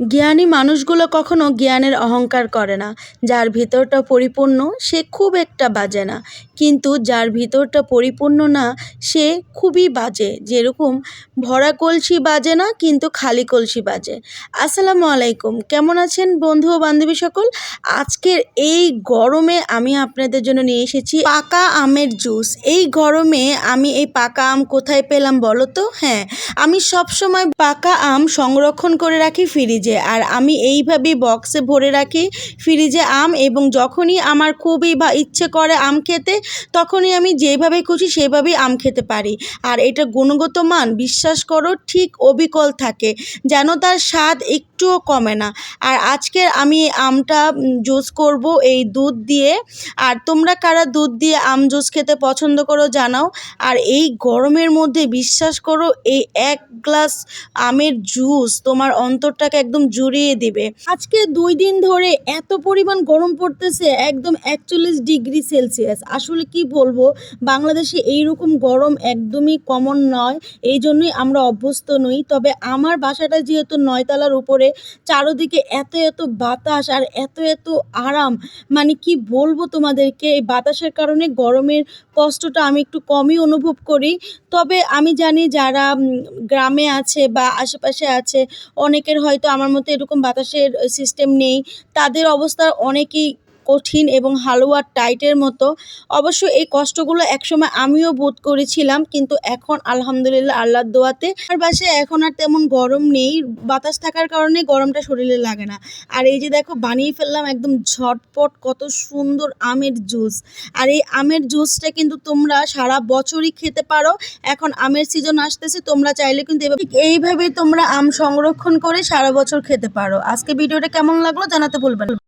জ্ঞানী মানুষগুলো কখনো জ্ঞানের অহংকার করে না। যার ভিতরটা পরিপূর্ণ, সে খুব একটা বাজে না। কিন্তু যার ভিতরটা পরিপূর্ণ না, সে খুবই বাজে। যেরকম ভরা কলসি বাজে না, কিন্তু খালি কলসি বাজে। আসসালামু আলাইকুম। কেমন আছেন বন্ধু ও বান্ধবী সকল? আজকের এই গরমে আমি আপনাদের জন্য নিয়ে এসেছি পাকা আমের জুস। এই গরমে আমি এই পাকা আম কোথায় পেলাম বলো তো? হ্যাঁ আমি সব সময় পাকা আম সংরক্ষণ করে রাখি ফ্রিজে। আর আমি এইভাবেই বক্সে ভরে রাখি ফ্রিজে আম এবং যখনই আমার খুবই বা ইচ্ছে করে আম খেতে, তখনই আমি যেভাবে খুশি সেভাবেই আম খেতে পারি। আর এটা গুণগত মান, বিশ্বাস করো, ঠিক অবিকল থাকে। যেন তার স্বাদ একটুও কমে না। আর আজকের আমি আমটা জুস করব এই দুধ দিয়ে। আর তোমরা কারা দুধ দিয়ে আম জুস খেতে পছন্দ করো জানাও। আর এই গরমের মধ্যে বিশ্বাস করো, এই এক গ্লাস আমের জুস তোমার অন্তরটাকে একদম জুড়িয়ে দিবে। আজকে দুই দিন ধরে এত পরিমাণ গরম পড়তেছে, একদম একচল্লিশ ডিগ্রি সেলসিয়াস। আসলে কি বলব, বাংলাদেশে এইরকম গরম একদমই কমন নয়, এই জন্যই আমরা অভ্যস্ত নই। তবে আমার বাসাটা যেহেতু নয়তলার উপরে চারোদিকে এত এত বাতাস আর এত এত আরাম। মানে কি বলব তোমাদেরকে, এই বাতাসের কারণে গরমের কষ্টটা আমি একটু কমই অনুভব করি। তবে আমি জানি যারা গ্রামে আছে বা আশেপাশে আছে, অনেকের হয়তো আমার মতো এরকম বাতাসের সিস্টেম নেই। তাদের অবস্থা অনেকই কঠিন এবং হালুয়ার টাইটের মতো। অবশ্য এই কষ্টগুলো একসময় আমিও বোধ করেছিলাম, কিন্তু এখন আলহামদুলিল্লাহ আল্লাহর দোয়াতে আর বাসায় এখন আর তেমন গরম নেই, বাতাস থাকার কারণে গরমটা শরীরে লাগে না। আর এই যে দেখো, বানিয়ে ফেললাম একদম ঝটপট কত সুন্দর আমের জুস। আর এই আমের জুসটা কিন্তু তোমরা সারা বছরই খেতে পারো। এখন আমের সিজন আসতেছে, তোমরা চাইলে কিন্তু এইভাবে তোমরা আম সংরক্ষণ করে সারা বছর খেতে পারো। আজকে ভিডিওটা কেমন লাগল জানাতে ভুলবেন।